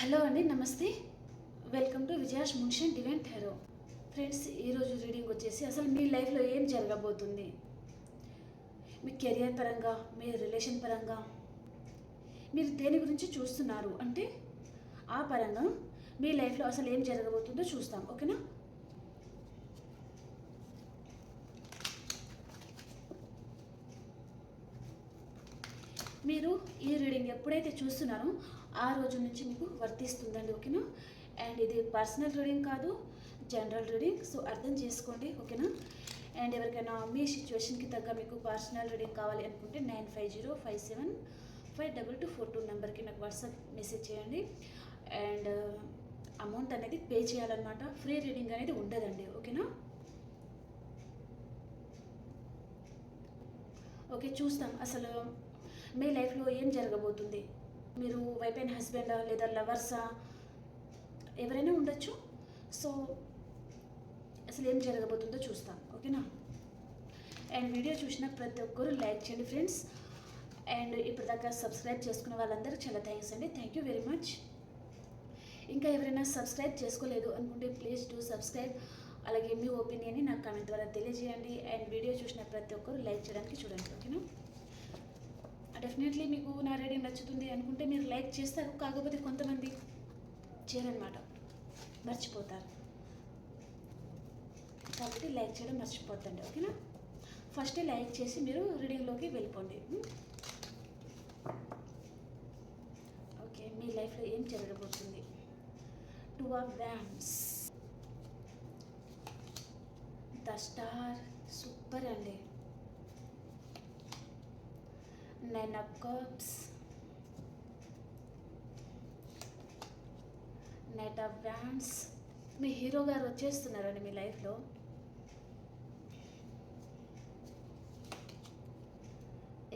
Hello అండి నమస్తే. Welcome to విజయాష్ మున్షన్ డివెంట్ హెరో ఫ్రెండ్స్ ఈరోజు రీడింగ్ వచ్చేసి అసలు మీ లైఫ్లో ఏం జరగబోతుంది? మీ కెరియర్ పరంగా మీ రిలేషన్ పరంగా? మీరు దేని గురించి చూస్తున్నారు? అంటే ఆ పరంగా మీ లైఫ్లో అసలు ఏం జరగబోతుందో చూస్తాం ఓకేనా? మీరు ఈ రీడింగ్ ఎప్పుడైతే చూస్తున్నారో ఆ రోజు నుంచి మీకు వర్తిస్తుందండి ఓకేనా? అండ్ ఇది పర్సనల్ రీడింగ్ కాదు జనరల్ రీడింగ్ సో అర్థం చేసుకోండి ఓకేనా? అండ్ ఎవరికైనా మీ సిచ్యువేషన్కి తగ్గ మీకు పర్సనల్ రీడింగ్ కావాలి అనుకుంటే nine five zero five seven five double two four two నెంబర్కి నాకు వాట్సాప్ మెసేజ్ చేయండి. అండ్ uh, అమౌంట్ అనేది పే చేయాలన్నమాట. ఫ్రీ రీడింగ్ అనేది ఉండదండి ఓకేనా? ఓకే చూస్తాం. అసలు మీ లైఫ్లో ఏం జరగబోతుంది? మీరు వైఫ్ అండ్ హస్బెండా లేదా లవర్సా? ఎవరైనా ఉండొచ్చు. సో అసలు ఏం జరగబోతుందో చూస్తాం. ఓకేనా? అండ్ వీడియో చూసిన ప్రతి ఒక్కరు లైక్ చేయండి ఫ్రెండ్స్. అండ్ ఇప్పటిదాకా సబ్స్క్రైబ్ చేసుకున్న వాళ్ళందరూ చాలా థ్యాంక్స్ అండి. థ్యాంక్ యూ వెరీ మచ్ ఇంకా ఎవరైనా సబ్స్క్రైబ్ చేసుకోలేదు అనుకుంటే ప్లీజ్ డూ సబ్స్క్రైబ్. అలాగే మీ ఒపీనియన్ని నాకు కామెంట్ ద్వారా తెలియజేయండి. అండ్ వీడియో చూసిన ప్రతి ఒక్కరు లైక్ చేయడానికి చూడండి. ఓకేనా? డెఫినెట్లీ మీకు నా రీడింగ్ నచ్చుతుంది అనుకుంటే మీరు లైక్ చేస్తారు. కాకపోతే కొంతమంది చేయరనమాట మర్చిపోతారు. కాబట్టి లైక్ చేయడం మర్చిపోద్దండి. ఓకేనా ఫస్ట్ లైక్ చేసి మీరు రీడింగ్లోకి వెళ్ళిపోండి. Hmm? ఓకే మీ లైఫ్లో ఏం జరగబోతుంది? Two of wands the star super అండి. Nine of cups knight of wands me hero గారు వచ్చేస్తున్నారండి మీ లైఫ్లో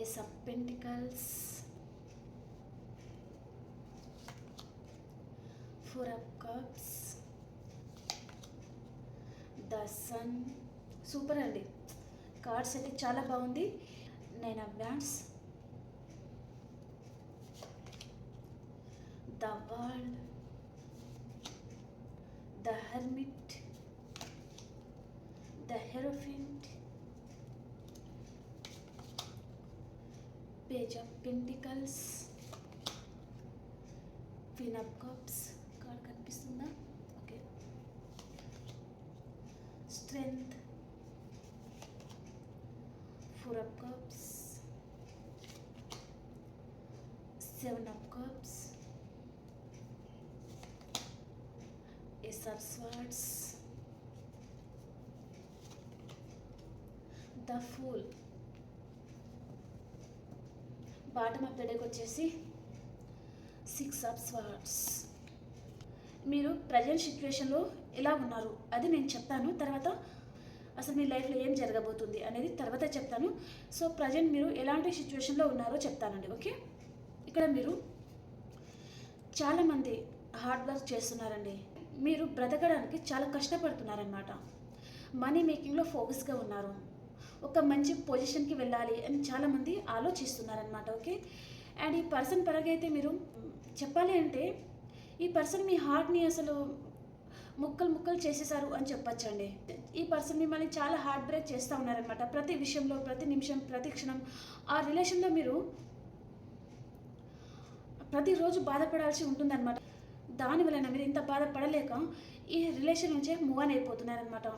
ace of pentacles four of cups the sun super అండి. కార్డ్స్ అయితే చాలా బాగుంది. Nine of wands the world, the hermit, the hierophant, page of pentacles, queen of cups, card కనిపిస్తుందా okay strength four of cups seven of cups Ace the fool bottom of the డేకి వచ్చేసి six of swords మీరు present సిచ్యువేషన్లో ఎలా ఉన్నారు? అది నేను చెప్తాను. తర్వాత అసలు మీ లైఫ్లో ఏం జరగబోతుంది అనేది తర్వాత చెప్తాను. సో ప్రజెంట్ మీరు ఎలాంటి సిచ్యువేషన్లో ఉన్నారో చెప్తానండి ఓకే? ఇక్కడ మీరు చాలామంది హార్డ్ వర్క్ చేస్తున్నారండి. మీరు బ్రతకడానికి చాలా కష్టపడుతున్నారనమాట మనీ మేకింగ్లో ఫోకస్గా ఉన్నారు. ఒక మంచి పొజిషన్కి వెళ్ళాలి అని చాలామంది ఆలోచిస్తున్నారనమాట ఓకే అండ్ ఈ పర్సన్ పరంగా అయితే మీరు చెప్పాలి అంటే ఈ పర్సన్ మీ హార్ట్ని అసలు ముక్కలు ముక్కలు చేసేసారు అని చెప్పచ్చండి. ఈ పర్సన్ మిమ్మల్ని చాలా హార్ట్ బ్రేక్ చేస్తూ ఉన్నారనమాట ప్రతి విషయంలో ప్రతి నిమిషం ప్రతి క్షణం ఆ రిలేషన్లో మీరు ప్రతిరోజు బాధపడాల్సి ఉంటుందన్నమాట. దాని వలన మీరు ఇంత బాధపడలేక ఈ రిలేషన్ నుంచే మూవ్ ఆన్ అయిపోతున్నారనమాట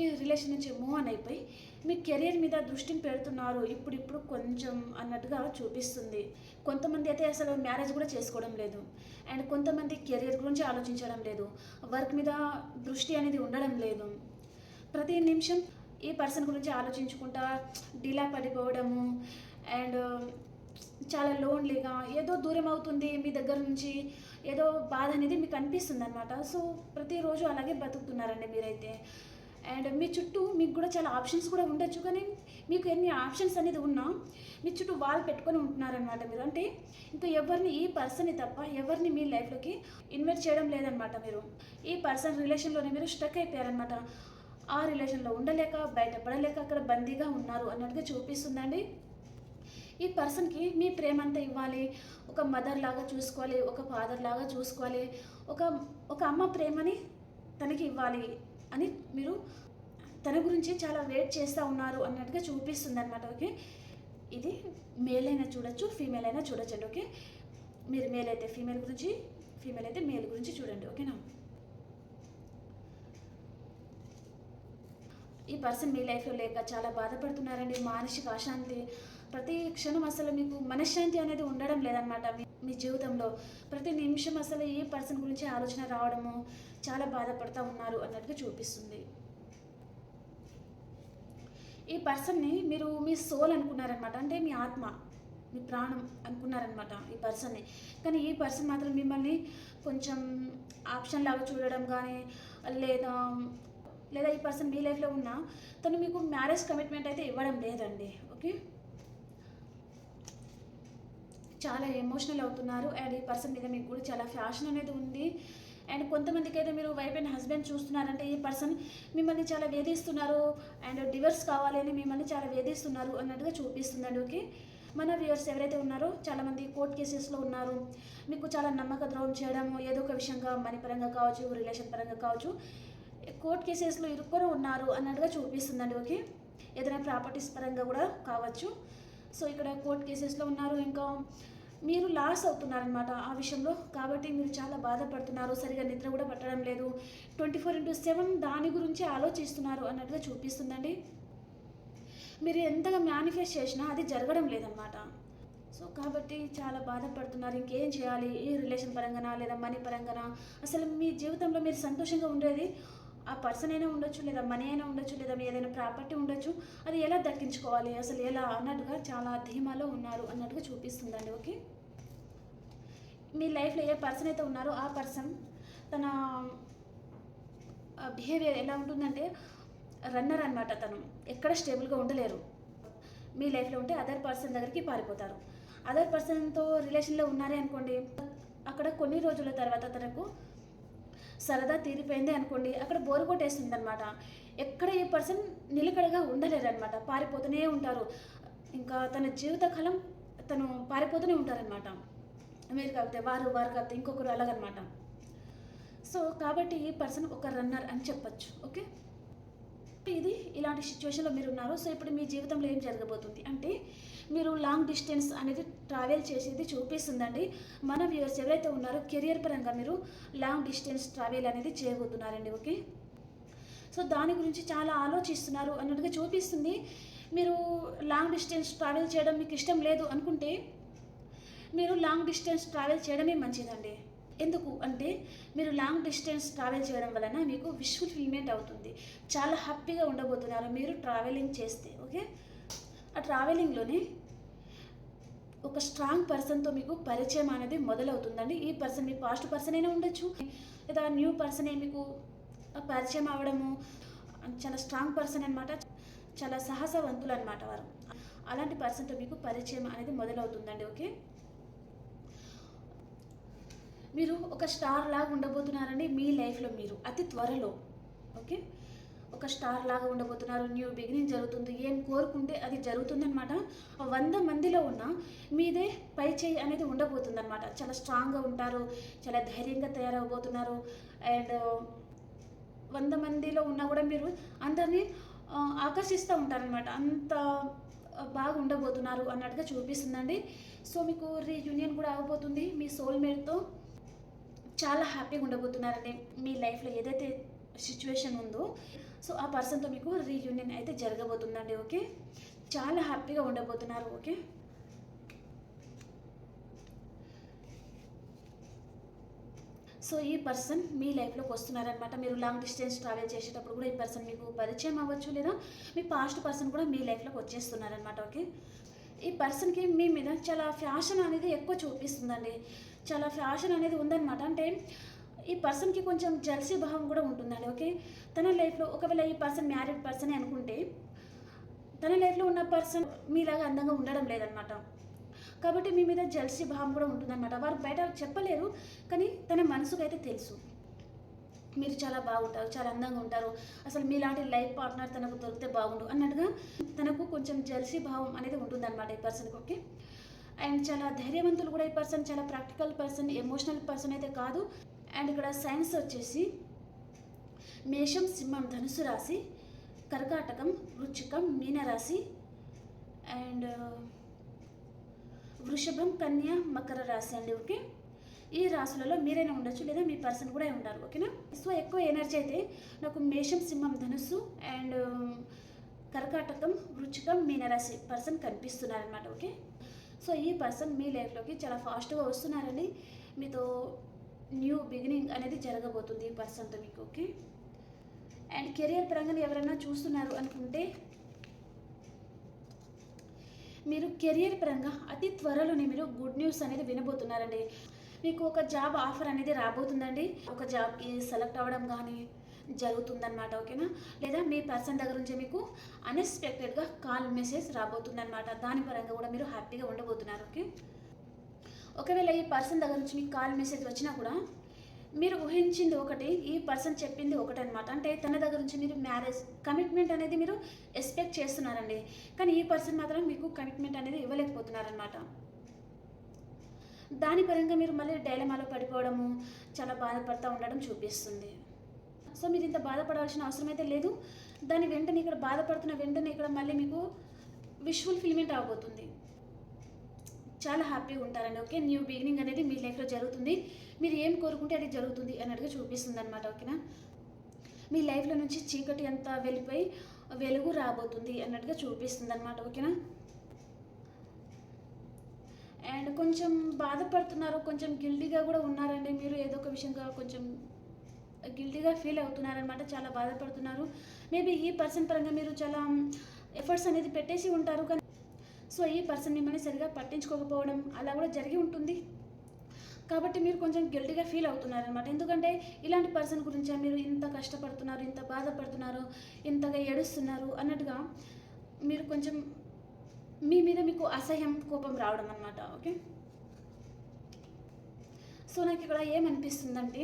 ఈ రిలేషన్ నుంచి మూవ్ ఆన్ అయిపోయి మీ కెరీర్ మీద దృష్టిని పెడుతున్నారు. ఇప్పుడిప్పుడు కొంచెం అన్నట్టుగా చూపిస్తుంది. కొంతమంది అయితే అసలు మ్యారేజ్ కూడా చేసుకోవడం లేదు. అండ్ కొంతమంది కెరీర్ గురించి ఆలోచించడం లేదు. వర్క్ మీద దృష్టి అనేది ఉండడం లేదు. ప్రతి నిమిషం ఈ పర్సన్ గురించి ఆలోచించుకుంటా డిలా పడిపోవడము అండ్ చాలా లోన్లీగా ఏదో దూరం అవుతుంది మీ దగ్గర నుంచి ఏదో బాధ అనేది మీకు అనిపిస్తుంది అనమాట సో ప్రతిరోజు అలాగే బతుకుతున్నారండి మీరైతే. అండ్ మీ చుట్టూ మీకు కూడా చాలా ఆప్షన్స్ కూడా ఉండొచ్చు. కానీ మీకు ఎన్ని ఆప్షన్స్ అనేది ఉన్నా మీ చుట్టూ వాళ్ళు పెట్టుకొని ఉంటున్నారనమాట మీరు. అంటే ఇంకా ఎవరిని ఈ పర్సన్ని తప్ప ఎవరిని మీ లైఫ్లోకి ఇన్వైట్ చేయడం లేదనమాట మీరు. ఈ పర్సన్ రిలేషన్లోనే మీరు స్టక్ అయిపోయారనమాట ఆ రిలేషన్లో ఉండలేక బయటపడలేక అక్కడ బందీగా ఉన్నారు అన్నట్టుగా చూపిస్తుందండి. ఈ పర్సన్కి మీ ప్రేమ అంతా ఇవ్వాలి. ఒక మదర్ లాగా చూసుకోవాలి ఒక ఫాదర్ లాగా చూసుకోవాలి. ఒక ఒక అమ్మ ప్రేమని తనకి ఇవ్వాలి అని మీరు తన గురించి చాలా వెయిట్ చేస్తూ ఉన్నారు అన్నట్టుగా చూపిస్తుంది అనమాట ఓకే? ఇది మేల్ అయినా చూడొచ్చు ఫీమేల్ అయినా చూడొచ్చండి ఓకే? మీరు మేల్ అయితే ఫీమేల్ గురించి ఫీమేల్ అయితే మేల్ గురించి చూడండి ఓకేనా? ఈ పర్సన్ మీ లైఫ్లో లేక చాలా బాధపడుతున్నారండి మానసిక అశాంతి ప్రతి క్షణం అసలు మీకు మనశ్శాంతి అనేది ఉండడం లేదనమాట మీ మీ జీవితంలో. ప్రతి నిమిషం అసలు ఏ పర్సన్ గురించి ఆలోచన రావడము చాలా బాధపడుతూ ఉన్నారు అన్నట్టుగా చూపిస్తుంది. ఈ పర్సన్ని మీరు మీ సోల్ అనుకున్నారనమాట అంటే మీ ఆత్మ మీ ప్రాణం అనుకున్నారనమాట ఈ పర్సన్ని కానీ ఈ పర్సన్ మాత్రం మిమ్మల్ని కొంచెం ఆప్షన్ లాగా చూడడం కానీ లేదా లేదా ఈ పర్సన్ మీ లైఫ్లో ఉన్నా తను మీకు మ్యారేజ్ కమిట్మెంట్ అయితే ఇవ్వడం లేదండి. ఓకే చాలా ఎమోషనల్ అవుతున్నారు. అండ్ ఈ పర్సన్ మీద మీకు కూడా చాలా ఫ్యాషన్ అనేది ఉంది. అండ్ కొంతమందికి అయితే మీరు వైఫ్ అండ్ హస్బెండ్ చూస్తున్నారంటే ఈ పర్సన్ మిమ్మల్ని చాలా వేధిస్తున్నారు. అండ్ డివర్స్ కావాలని మిమ్మల్ని చాలా వేధిస్తున్నారు అన్నట్టుగా చూపిస్తుందండి. ఓకే మన వ్యూవర్స్ ఎవరైతే ఉన్నారో చాలామంది కోర్ట్ కేసెస్లో ఉన్నారు. మీకు చాలా నమ్మక ద్రోహం చేయడము ఏదో ఒక విషయంగా మనీ పరంగా కావచ్చు రిలేషన్ పరంగా కావచ్చు కోర్ట్ కేసెస్లో ఇరుక్కొని ఉన్నారు అన్నట్టుగా చూపిస్తుందండి. ఓకే ఏదైనా ప్రాపర్టీస్ పరంగా కూడా కావచ్చు. సో ఇక్కడ కోర్ట్ కేసెస్లో ఉన్నారు. ఇంకా మీరు లాస్ అవుతున్నారనమాట ఆ విషయంలో. కాబట్టి మీరు చాలా బాధపడుతున్నారు. సరిగా నిద్ర కూడా పట్టడం లేదు. ట్వంటీ ఫోర్ ఇంటూ సెవెన్ దాని గురించి ఆలోచిస్తున్నారు అన్నట్టుగా చూపిస్తుందండి. మీరు ఎంతగా మేనిఫెస్ట్ చేసినా అది జరగడం లేదనమాట సో కాబట్టి చాలా బాధపడుతున్నారు. ఇంకేం చేయాలి? ఈ రిలేషన్ పరంగానా లేదా మనీ పరంగానా? అసలు మీ జీవితంలో మీరు సంతోషంగా ఉండేది ఆ పర్సన్ అయినా ఉండొచ్చు లేదా మనీ అయినా ఉండొచ్చు లేదా మీ ఏదైనా ప్రాపర్టీ ఉండొచ్చు అది ఎలా దక్కించుకోవాలి? అసలు ఎలా? అన్నట్టుగా చాలా ధీమాలో ఉన్నారు అన్నట్టుగా చూపిస్తుందండి ఓకే? మీ లైఫ్లో ఏ పర్సన్ అయితే ఉన్నారో ఆ పర్సన్ తన బిహేవియర్ ఎలా ఉంటుందంటే రన్నర్ అనమాట తను. ఎక్కడ స్టేబుల్గా ఉండలేరు. మీ లైఫ్లో ఉంటే అదర్ పర్సన్ దగ్గరికి పారిపోతారు. అదర్ పర్సన్తో రిలేషన్లో ఉన్నారే అనుకోండి అక్కడ కొన్ని రోజుల తర్వాత తనకు సరదా తీరిపోయింది అనుకోండి అక్కడ బోరు కొట్టేస్తుంది అనమాట ఎక్కడ ఈ పర్సన్ నిలకడగా ఉండలేరు అనమాట పారిపోతూనే ఉంటారు. ఇంకా తన జీవితకాలం తను పారిపోతూనే ఉంటారనమాట మీరు కాకపోతే వారు వారు కాకపోతే ఇంకొకరు అలాగనమాట సో కాబట్టి ఈ పర్సన్ ఒక రన్నర్ అని చెప్పచ్చు. ఓకే ఇది ఇలాంటి సిచ్యువేషన్లో మీరు ఉన్నారు సో ఇప్పుడు మీ జీవితంలో ఏం జరగబోతుంది అంటే మీరు లాంగ్ డిస్టెన్స్ అనేది ట్రావెల్ చేసేది చూపిస్తుందండి. మన వ్యూవర్స్ ఎవరైతే ఉన్నారో కెరియర్ పరంగా మీరు లాంగ్ డిస్టెన్స్ ట్రావెల్ అనేది చేయబోతున్నారండి ఓకే సో దాని గురించి చాలా ఆలోచిస్తున్నారు అన్నట్టుగా చూపిస్తుంది. మీరు లాంగ్ డిస్టెన్స్ ట్రావెల్ చేయడం మీకు ఇష్టం లేదు అనుకుంటే మీరు లాంగ్ డిస్టెన్స్ ట్రావెల్ చేయడమే మంచిదండి. ఎందుకు అంటే మీరు లాంగ్ డిస్టెన్స్ ట్రావెల్ చేయడం వలన మీకు విష్ ఫుల్ఫిల్మెంట్ అవుతుంది. చాలా హ్యాపీగా ఉండబోతున్నారు మీరు ట్రావెలింగ్ చేస్తే ఓకే ఆ ట్రావెలింగ్లోనే ఒక స్ట్రాంగ్ పర్సన్తో మీకు పరిచయం అనేది మొదలవుతుందండి. ఈ పర్సన్ మీ పాస్ట్ పర్సన్ అయినా ఉండొచ్చు. లేదా న్యూ పర్సనే మీకు పరిచయం అవ్వడము చాలా స్ట్రాంగ్ పర్సన్ అనమాట చాలా సాహసవంతులు అనమాట వారు. అలాంటి పర్సన్తో మీకు పరిచయం అనేది మొదలవుతుందండి ఓకే? మీరు ఒక స్టార్ లాగా ఉండబోతున్నారండి మీ లైఫ్లో మీరు అతి త్వరలో ఓకే? ఒక స్టార్ లాగా ఉండబోతున్నారు. న్యూ బిగినింగ్ జరుగుతుంది. ఏం కోరుకుంటే అది జరుగుతుందనమాట వంద మందిలో ఉన్న మీదే పై చేయి అనేది ఉండబోతుందన్నమాట. చాలా స్ట్రాంగ్గా ఉంటారు. చాలా ధైర్యంగా తయారవబోతున్నారు. అండ్ వంద మందిలో ఉన్నా కూడా మీరు అందరినీ ఆకర్షిస్తూ ఉంటారనమాట అంత బాగా ఉండబోతున్నారు అన్నట్టుగా చూపిస్తుందండి. సో మీకు రీయూనియన్ కూడా అవబోతుంది. మీ సోల్మేట్తో చాలా హ్యాపీగా ఉండబోతున్నారండి. మీ లైఫ్లో ఏదైతే సిచ్యువేషన్ ఉందో. సో ఆ పర్సన్తో మీకు రీయూనియన్ అయితే జరగబోతుందండి ఓకే? చాలా హ్యాపీగా ఉండబోతున్నారు ఓకే? సో ఈ పర్సన్ మీ లైఫ్లోకి వస్తున్నారనమాట మీరు లాంగ్ డిస్టెన్స్ ట్రావెల్ చేసేటప్పుడు కూడా ఈ పర్సన్ మీకు పరిచయం అవ్వచ్చు లేదా మీ పాస్ట్ పర్సన్ కూడా మీ లైఫ్లోకి వచ్చేస్తున్నారనమాట ఓకే? ఈ పర్సన్కి మీ మీద చాలా ఫ్యాషన్ అనేది ఎక్కువ చూపిస్తుందండి. చాలా ఫ్యాషన్ అనేది ఉందన్నమాట. అంటే ఈ పర్సన్కి కొంచెం జెల్సీ భావం కూడా ఉంటుందండి ఓకే? తన లైఫ్లో ఒకవేళ ఈ పర్సన్ మ్యారీడ్ పర్సన్ అనుకుంటే తన లైఫ్లో ఉన్న పర్సన్ మీలాగా అందంగా ఉండడం లేదనమాట. కాబట్టి మీ మీద జెల్సీ భావం కూడా ఉంటుందన్నమాట. వారు బయట చెప్పలేరు కానీ తన మనసుకు అయితే తెలుసు. మీరు చాలా బాగుంటారు చాలా అందంగా ఉంటారు. అసలు మీలాంటి లైఫ్ పార్ట్నర్ తనకు దొరికితే బాగుండు అన్నట్టుగా తనకు కొంచెం జెల్సీ భావం అనేది ఉంటుందన్నమాట ఈ పర్సన్కి ఓకే? అండ్ చాలా ధైర్యవంతులు కూడా ఈ పర్సన్ చాలా ప్రాక్టికల్ పర్సన్ ఎమోషనల్ పర్సన్ అయితే కాదు. అండ్ ఇక్కడ సైన్స్ వచ్చేసి మేషం సింహం ధనుసు రాశి కర్కాటకం వృచ్చికం మీనరాశి అండ్ uh, వృషభం కన్య మకర రాశి అండి ఓకే? ఈ రాశులలో మీరైనా ఉండొచ్చు లేదా మీ పర్సన్ కూడా ఉంటారు ఓకేనా? సో ఎక్కువ ఎనర్జీ అయితే నాకు మేషం సింహం ధనుస్సు అండ్ um, కర్కాటకం వృచ్చికం మీనరాశి పర్సన్ కనిపిస్తున్నారనమాట ఓకే? సో ఈ పర్సన్ మీ లైఫ్లోకి చాలా ఫాస్ట్గా వస్తున్నారని మీతో న్యూ బిగినింగ్ అనేది జరగబోతుంది ఈ పర్సన్తో మీకు ఓకే అండ్ కెరియర్ పరంగా ఎవరైనా చూస్తున్నారు అనుకుంటే మీరు కెరియర్ పరంగా అతి త్వరలోనే మీరు గుడ్ న్యూస్ అనేది వినబోతున్నారండి. మీకు ఒక జాబ్ ఆఫర్ అనేది రాబోతుందండి. ఒక జాబ్కి సెలెక్ట్ అవ్వడం కానీ జరుగుతుందన్నమాట ఓకేనా లేదా మీ పర్సన్ దగ్గర నుంచి మీకు అన్ఎక్స్పెక్టెడ్గా కాల్ మెసేజ్ రాబోతుందన్నమాట. దాని పరంగా కూడా మీరు హ్యాపీగా ఉండబోతున్నారు ఓకే ఒకవేళ ఈ పర్సన్ దగ్గర నుంచి మీకు కాల్ మెసేజ్ వచ్చినా కూడా మీరు ఊహించింది ఒకటి ఈ పర్సన్ చెప్పింది ఒకటి అనమాట అంటే తన దగ్గర నుంచి మీరు మ్యారేజ్ కమిట్మెంట్ అనేది మీరు ఎక్స్పెక్ట్ చేస్తున్నారండి. కానీ ఈ పర్సన్ మాత్రం మీకు కమిట్మెంట్ అనేది ఇవ్వలేకపోతున్నారనమాట దాని పరంగా మీరు మళ్ళీ డైలమాలో పడిపోవడము చాలా బాధపడతా ఉండడం చూపిస్తుంది. సో మీరు ఇంత బాధపడాల్సిన అవసరం అయితే లేదు. దాని వెంటనే ఇక్కడ బాధపడుతున్న వెంటనే ఇక్కడ మళ్ళీ మీకు విష్ ఫుల్ఫిల్మెంట్ అవబోతుంది. చాలా హ్యాపీగా ఉంటారండి. ఓకే? న్యూ బిగినింగ్ అనేది మీ లైఫ్లో జరుగుతుంది. మీరు ఏం కోరుకుంటే అది జరుగుతుంది అన్నట్టుగా చూపిస్తుంది అనమాట ఓకేనా? మీ లైఫ్లో నుంచి చీకటి అంతా వెళ్ళిపోయి వెలుగు రాబోతుంది అన్నట్టుగా చూపిస్తుంది అనమాట ఓకేనా? అండ్ కొంచెం బాధపడుతున్నారు. కొంచెం గిల్టీగా కూడా ఉన్నారండి. మీరు ఏదో ఒక విషయంగా కొంచెం గిల్టీగా ఫీల్ అవుతున్నారనమాట చాలా బాధపడుతున్నారు. మేబీ ఈ పర్సన్ పరంగా మీరు చాలా ఎఫర్ట్స్ అనేది పెట్టేసి ఉంటారు. కానీ సో ఈ పర్సన్ మిమ్మల్ని సరిగా పట్టించుకోకపోవడం అలా కూడా జరిగి ఉంటుంది. కాబట్టి మీరు కొంచెం గిల్టీగా ఫీల్ అవుతున్నారనమాట ఎందుకంటే ఇలాంటి పర్సన్ గురించి మీరు ఇంత కష్టపడుతున్నారు ఇంత బాధపడుతున్నారు ఇంతగా ఏడుస్తున్నారు అన్నట్టుగా మీరు కొంచెం మీ మీద మీకు అసహ్యం కోపం రావడం అనమాట ఓకే? సో నాకు ఇక్కడ ఏమనిపిస్తుందంటే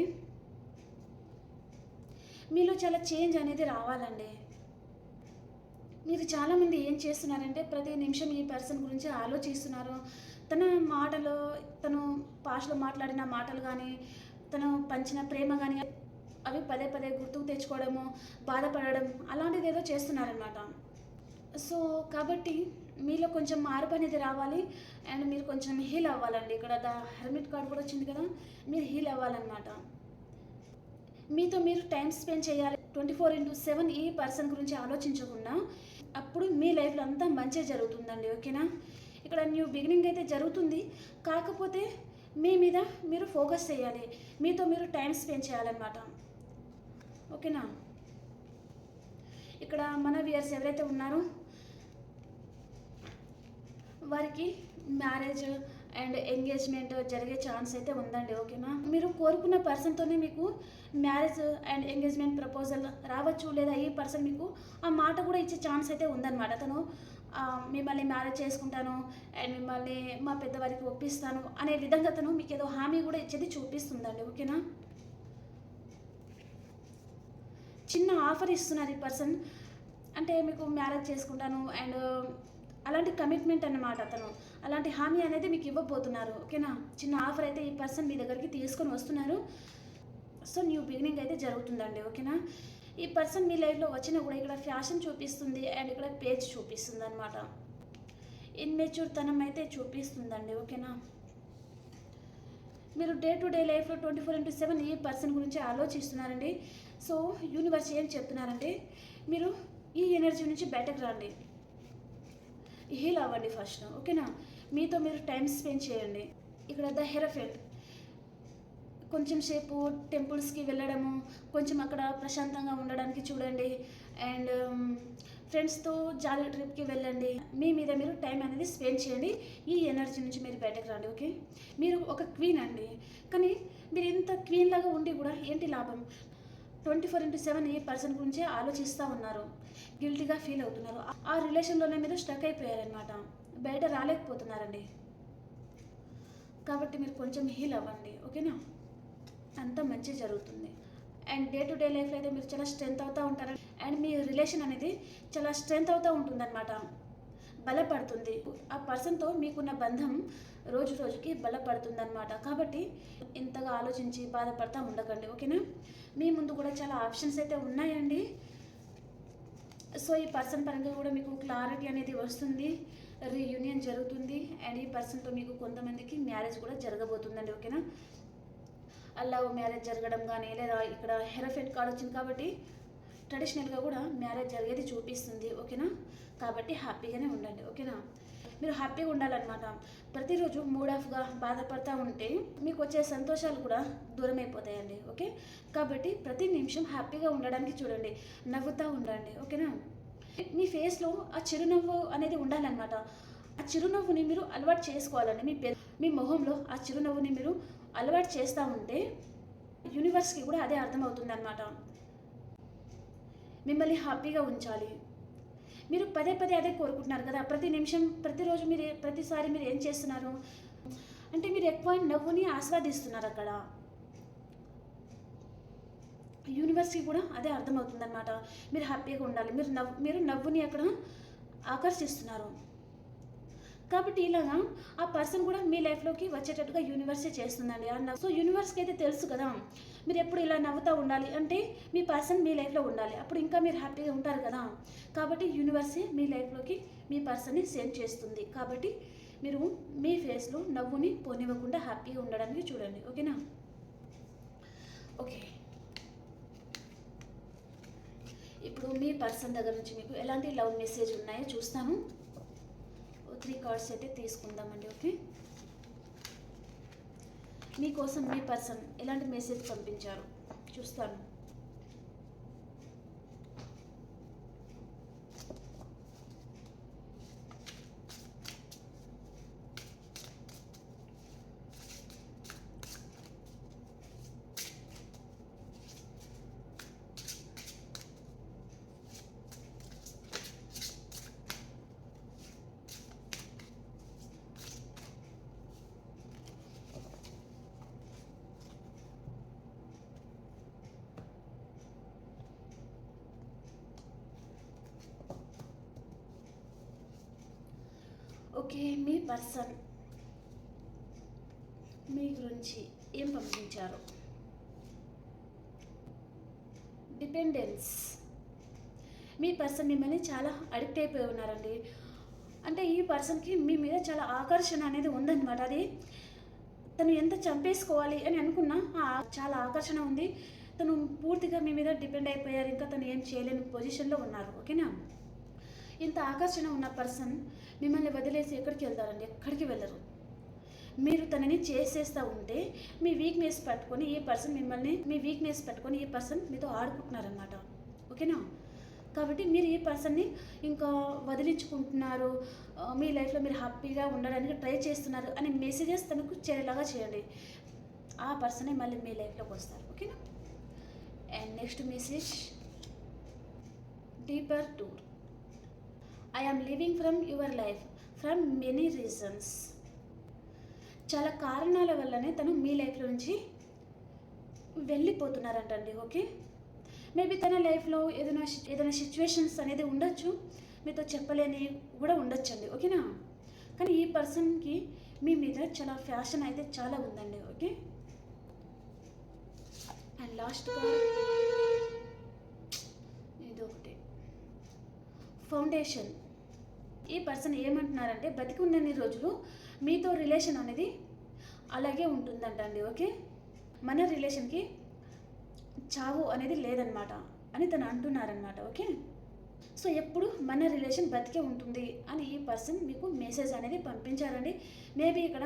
మీలో చాలా చేంజ్ అనేది రావాలండి. మీరు చాలామంది ఏం చేస్తున్నారంటే ప్రతి నిమిషం ఈ పర్సన్ గురించి ఆలోచిస్తున్నారు. తన మాటలు తను భాషలో మాట్లాడిన మాటలు కానీ తను పంచిన ప్రేమ కానీ అవి పదే పదే గుర్తుకు తెచ్చుకోవడము బాధపడడం అలాంటిది ఏదో చేస్తున్నారనమాట సో కాబట్టి మీలో కొంచెం మార్పు అనేది రావాలి. అండ్ మీరు కొంచెం హీల్ అవ్వాలండి. ఇక్కడ ద హెల్మెట్ కార్డ్ కూడా వచ్చింది కదా మీరు హీల్ అవ్వాలన్నమాట. మీతో మీరు టైం స్పెండ్ చేయాలి. ట్వంటీ ఫోర్ ఇంటూ సెవెన్ ఈ పర్సన్ గురించి ఆలోచించకుండా అప్పుడు మీ లైఫ్లో అంతా మంచి జరుగుతుందండి ఓకేనా? ఇక్కడ న్యూ బిగినింగ్ అయితే జరుగుతుంది. కాకపోతే మీ మీద మీరు ఫోకస్ చేయాలి. మీతో మీరు టైం స్పెండ్ చేయాలన్నమాట. ఓకేనా? ఇక్కడ మన వియర్స్ ఎవరైతే ఉన్నారో వారికి మ్యారేజ్ అండ్ ఎంగేజ్మెంట్ జరిగే ఛాన్స్ అయితే ఉందండి ఓకేనా? మీరు కోరుకున్న పర్సన్తోనే మీకు మ్యారేజ్ అండ్ ఎంగేజ్మెంట్ ప్రపోజల్ రావచ్చు లేదా ఈ పర్సన్ మీకు ఆ మాట కూడా ఇచ్చే ఛాన్స్ అయితే ఉందన్నమాట. అతను మిమ్మల్ని మ్యారేజ్ చేసుకుంటాను అండ్ మిమ్మల్ని మా పెద్దవారికి ఒప్పిస్తాను అనే విధంగా అతను మీకు ఏదో హామీ కూడా ఇచ్చేది చూపిస్తుందండి ఓకేనా? చిన్న ఆఫర్ ఇస్తున్నారు ఈ పర్సన్ అంటే మీకు మ్యారేజ్ చేసుకుంటాను అండ్ అలాంటి కమిట్మెంట్ అన్నమాట అతను అలాంటి హామీ అనేది మీకు ఇవ్వబోతున్నారు ఓకేనా? చిన్న ఆఫర్ అయితే ఈ పర్సన్ మీ దగ్గరికి తీసుకొని వస్తున్నారు. సో న్యూ బిగినింగ్ అయితే జరుగుతుందండి ఓకేనా? ఈ పర్సన్ మీ లైఫ్లో వచ్చినా కూడా ఇక్కడ ఫ్యాషన్ చూపిస్తుంది అండ్ ఇక్కడ పేజ్ చూపిస్తుంది అనమాట ఇన్మెచ్యూర్ తనం అయితే చూపిస్తుందండి ఓకేనా? మీరు డే టు డే లైఫ్లో ట్వంటీ ఫోర్ ఇంటూ సెవెన్ ఈ పర్సన్ గురించి ఆలోచిస్తున్నారండి. సో యూనివర్స్ ఏం చెప్తున్నారంటే మీరు ఈ ఎనర్జీ నుంచి బయటకు రండి. హీల్ అవ్వండి ఫస్ట్ ఓకేనా? మీతో మీరు టైం స్పెండ్ చేయండి. ఇక్కడ ద హెరఫెంట్. కొంచెం సేపు టెంపుల్స్కి వెళ్ళడము కొంచెం అక్కడ ప్రశాంతంగా ఉండడానికి చూడండి. అండ్ ఫ్రెండ్స్తో జాలీ ట్రిప్కి వెళ్ళండి. మీ మీద మీరు టైం అనేది స్పెండ్ చేయండి. ఈ ఎనర్జీ నుంచి మీరు బయటకు రండి ఓకే? మీరు ఒక క్వీన్ అండి. కానీ మీరు ఇంత క్వీన్ లాగా ఉండి కూడా ఏంటి లాభం? ట్వంటీ ఫోర్ ఇంటూ సెవెన్ ఈ పర్సన్ గురించే ఆలోచిస్తూ ఉన్నారు. గిల్టీగా ఫీల్ అవుతున్నారు. ఆ రిలేషన్లోనే మీరు స్టక్ అయిపోయారనమాట బయట రాలేకపోతున్నారండి. కాబట్టి మీరు కొంచెం హీల్ అవ్వండి ఓకేనా? అంతా మంచి జరుగుతుంది. అండ్ డే టు డే లైఫ్లో అయితే మీరు చాలా స్ట్రెంత్ అవుతూ ఉంటారు. అండ్ మీ రిలేషన్ అనేది చాలా స్ట్రెంత్ అవుతూ ఉంటుందన్నమాట. బలపడుతుంది. ఆ పర్సన్తో మీకున్న బంధం రోజు రోజుకి బలపడుతుందన్నమాట. కాబట్టి ఇంతగా ఆలోచించి బాధపడతా ఉండకండి ఓకేనా? మీ ముందు కూడా చాలా ఆప్షన్స్ అయితే ఉన్నాయండి. సో ఈ పర్సన్ పరంగా కూడా మీకు క్లారిటీ అనేది వస్తుంది. రీయూనియన్ జరుగుతుంది. అండ్ ఈ పర్సన్తో మీకు కొంతమందికి మ్యారేజ్ కూడా జరగబోతుందండి ఓకేనా? లవ్ మ్యారేజ్ జరగడం కానీ లేదా ఇక్కడ హెరఫెట్ కార్డ్ వచ్చింది కాబట్టి ట్రెడిషనల్గా కూడా మ్యారేజ్ జరిగేది చూపిస్తుంది ఓకేనా? కాబట్టి హ్యాపీగానే ఉండండి ఓకేనా? మీరు హ్యాపీగా ఉండాలన్నమాట. ప్రతిరోజు మూడ్ ఆఫ్గా బాధపడతా ఉంటే మీకు వచ్చే సంతోషాలు కూడా దూరం అయిపోతాయండి ఓకే? కాబట్టి ప్రతి నిమిషం హ్యాపీగా ఉండడానికి చూడండి నవ్వుతూ ఉండండి ఓకేనా? మీ ఫేస్లో ఆ చిరునవ్వు అనేది ఉండాలన్నమాట. ఆ చిరునవ్వుని మీరు అలవాటు చేసుకోవాలండి. మీ పె మీ మొహంలో ఆ చిరునవ్వుని మీరు అలవాటు చేస్తూ ఉంటే యూనివర్స్కి కూడా అదే అర్థమవుతుంది అనమాట మిమ్మల్ని హ్యాపీగా ఉంచాలి. మీరు పదే పదే అదే కోరుకుంటున్నారు కదా? ప్రతి నిమిషం ప్రతిరోజు మీరు ప్రతిసారి మీరు ఏం చేస్తున్నారు? అంటే మీరు ఎక్కువ నవ్వుని ఆస్వాదిస్తున్నారు అక్కడ. యూనివర్స్కి కూడా అదే అర్థమవుతుందన్నమాట. మీరు హ్యాపీగా ఉండాలి. మీరు నవ్వు మీరు నవ్వుని అక్కడ ఆకర్షిస్తున్నారు. కాబట్టి ఇలాగా ఆ పర్సన్ కూడా మీ లైఫ్లోకి వచ్చేటట్టుగా యూనివర్సే చేస్తుందండి. సో యూనివర్స్కి అయితే తెలుసు కదా? మీరు ఎప్పుడు ఇలా నవ్వుతూ ఉండాలి? అంటే మీ పర్సన్ మీ లైఫ్లో ఉండాలి. అప్పుడు ఇంకా మీరు హ్యాపీగా ఉంటారు కదా? కాబట్టి యూనివర్సే మీ లైఫ్లోకి మీ పర్సన్ని సెండ్ చేస్తుంది. కాబట్టి మీరు మీ ఫేస్లో నవ్వుని పోనివ్వకుండా హ్యాపీగా ఉండడానికి చూడండి. ఓకేనా? ఓకే. ఇప్పుడు మీ పర్సన్ దగ్గర నుంచి మీకు ఎలాంటి లవ్ మెసేజ్ ఉన్నాయో చూస్తాను. త్రీ కార్డ్స్ అయితే తీసుకుందామండి. ఓకే? మీకోసం మీ పర్సన్ ఎలాంటి మెసేజ్ పంపించారు. చూస్తాను. ఓకే మీ పర్సన్ మీ గురించి ఏం పంపించారు? డిపెండెన్స్. మీ పర్సన్ మిమ్మల్ని చాలా అడిక్ట్ అయిపోయి ఉన్నారండి. అంటే ఈ పర్సన్కి మీ మీద చాలా ఆకర్షణ అనేది ఉందన్నమాట. అది తను ఎంత చంపేసుకోవాలి అని అనుకున్నా చాలా ఆకర్షణ ఉంది. తను పూర్తిగా మీ మీద డిపెండ్ అయిపోయారు. ఇంకా తను ఏం చేయలేని పొజిషన్లో ఉన్నారు. ఓకేనా? ఇంత ఆకర్షణ ఉన్న పర్సన్ మిమ్మల్ని వదిలేసి ఎక్కడికి వెళ్తారండి? ఎక్కడికి వెళ్ళరు. మీరు తనని చేసేస్తూ ఉంటే మీ వీక్నెస్ పట్టుకొని ఈ పర్సన్ మిమ్మల్ని మీ వీక్నెస్ పట్టుకొని ఈ పర్సన్ మీతో ఆడుకుంటున్నారనమాట ఓకేనా? కాబట్టి మీరు ఈ పర్సన్ని ఇంకా వదిలించుకుంటున్నారు మీ లైఫ్లో మీరు హ్యాపీగా ఉండడానికి ట్రై చేస్తున్నారు అనే మెసేజెస్ తనకు చేరేలాగా చేయండి. ఆ పర్సనే మళ్ళీ మీ లైఫ్లోకి వస్తారు. ఓకేనా? And next message deeper tour I am living from your life from many reasons చాలా కారణాల వల్లనే తను మీ లైఫ్లో నుంచి వెళ్ళిపోతున్నారంటండి ఓకే మేబీ తన లైఫ్లో ఏదైనా ఏదైనా సిచ్యువేషన్స్ అనేది ఉండొచ్చు. మీతో చెప్పలేని కూడా ఉండొచ్చండి ఓకేనా కానీ ఈ పర్సన్కి మీ మీద చాలా ఫ్యాషన్ అయితే చాలా ఉందండి ఓకే అండ్ లాస్ట్ ఇది ఒకటి ఫౌండేషన్ ఈ పర్సన్ ఏమంటున్నారంటే బతికి ఉన్నన్ని రోజులు మీతో రిలేషన్ అనేది అలాగే ఉంటుందంట అండి ఓకే? మన రిలేషన్కి చావు అనేది లేదనమాట అని తను అంటున్నారనమాట ఓకే? సో ఎప్పుడు మన రిలేషన్ బతికే ఉంటుంది అని ఈ పర్సన్ మీకు మెసేజ్ అనేది పంపించారండి. మేబీ ఇక్కడ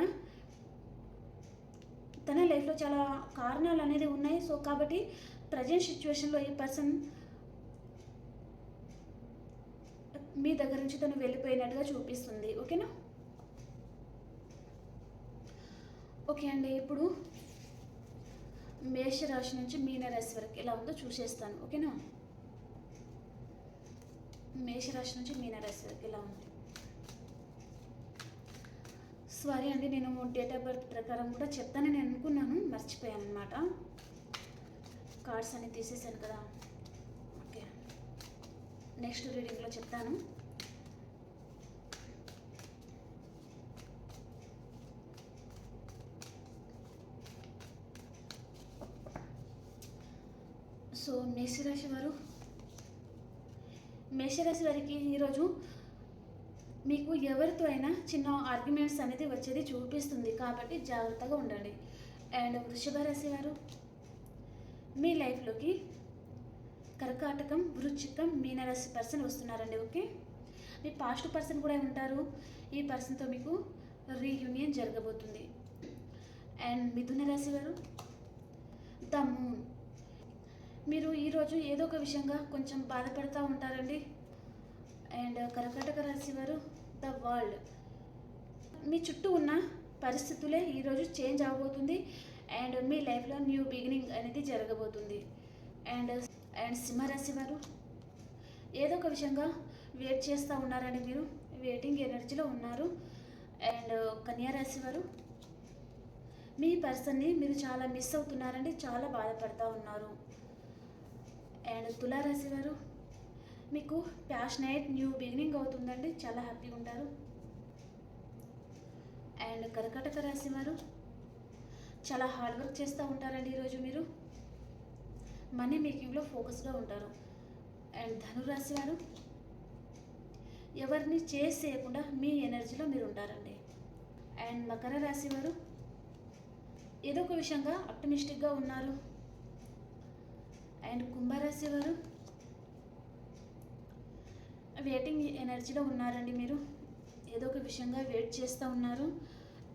తన లైఫ్లో చాలా కారణాలు అనేది ఉన్నాయి. సో కాబట్టి ప్రజెంట్ సిచ్యువేషన్లో ఈ పర్సన్ మీ దగ్గర నుంచి తను వెళ్ళిపోయినట్టుగా చూపిస్తుంది. ఓకేనా? ఓకే అండి ఇప్పుడు మేషరాశి నుంచి మీనరాశి వరకు ఎలా ఉందో చూసేస్తాను. ఓకేనా? మేషరాశి నుంచి మీనరాశి వరకు ఎలా ఉంది? సారీ అండి నేను డేట్ ఆఫ్ బర్త్ ప్రకారం కూడా చెప్తానని అనుకున్నాను మర్చిపోయాను అనమాట కార్డ్స్ అన్ని తీసేసాను కదా. నెక్స్ట్ రీడింగ్లో చెప్తాను. సో మేషరాశి వారు మేషరాశి వారికి ఈరోజు మీకు ఎవరితో అయినా చిన్న ఆర్గ్యుమెంట్స్ అనేది వచ్చేది చూపిస్తుంది. కాబట్టి జాగ్రత్తగా ఉండండి. అండ్ వృషభ రాశి వారు మీ లైఫ్లోకి కర్కాటకం వృచ్చికం మీనరాశి పర్సన్ వస్తున్నారండి ఓకే? మీ పాస్ట్ పర్సన్ కూడా ఉంటారు ఈ పర్సన్తో మీకు రీయూనియన్ జరగబోతుంది? అండ్ మిథున రాశి వారు? ద మూన్ మీరు ఈరోజు ఏదో ఒక విషయంగా కొంచెం బాధపడుతూ ఉంటారండి. అండ్ కర్కాటక రాశి వారు ద వరల్డ్ మీ చుట్టూ ఉన్న పరిస్థితులే ఈరోజు చేంజ్ అవబోతుంది అండ్ మీ లైఫ్లో న్యూ బిగినింగ్ అనేది జరగబోతుంది. అండ్ అండ్ సింహరాశి వారు ఏదో ఒక విషయంగా వెయిట్ చేస్తూ ఉన్నారండి మీరు. వెయిటింగ్ ఎనర్జీలో ఉన్నారు. అండ్ కన్యారాశి వారు మీ పర్సన్ని మీరు చాలా మిస్ అవుతున్నారండి చాలా బాధపడుతూ ఉన్నారు. అండ్ తులారాశి వారు మీకు ప్యాషనేట్ న్యూ బిగినింగ్ అవుతుందండి చాలా హ్యాపీగా ఉంటారు. అండ్ కర్కటక రాశి వారు చాలా హార్డ్ వర్క్ చేస్తూ ఉంటారండి ఈరోజు మీరు. మనీ మేకింగ్లో ఫోకస్గా ఉంటారు. అండ్ ధనురాశి వారు ఎవరిని చేసి చేయకుండా మీ ఎనర్జీలో మీరు ఉంటారండి. అండ్ మకర రాశి వారు ఏదో ఒక విషయంగా ఆప్టమిస్టిక్గా ఉన్నారు. అండ్ కుంభరాశి వారు వెయిటింగ్ ఎనర్జీలో ఉన్నారండి మీరు. ఏదో ఒక విషయంగా వెయిట్ చేస్తూ ఉన్నారు.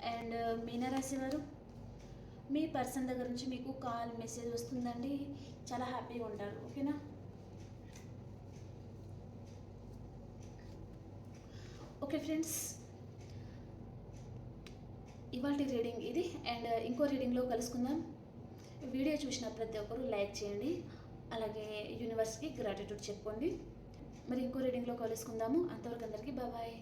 అండ్ మీనరాశి వారు మీ పర్సన్ దగ్గర నుంచి మీకు కాల్ మెసేజ్ వస్తుందండి. చాలా హ్యాపీగా ఉంటారు. ఓకేనా? Okay friends. ఇవాళ రీడింగ్ ఇది. అండ్ ఇంకో రీడింగ్లో కలుసుకుందాం. వీడియో చూసిన ప్రతి ఒక్కరూ లైక్ చేయండి. అలాగే యూనివర్స్కి గ్రాటిట్యూడ్ చెప్పుకోండి. మరి ఇంకో రీడింగ్లో కలుసుకుందాము. అంతవరకు అందరికీ బాబాయ్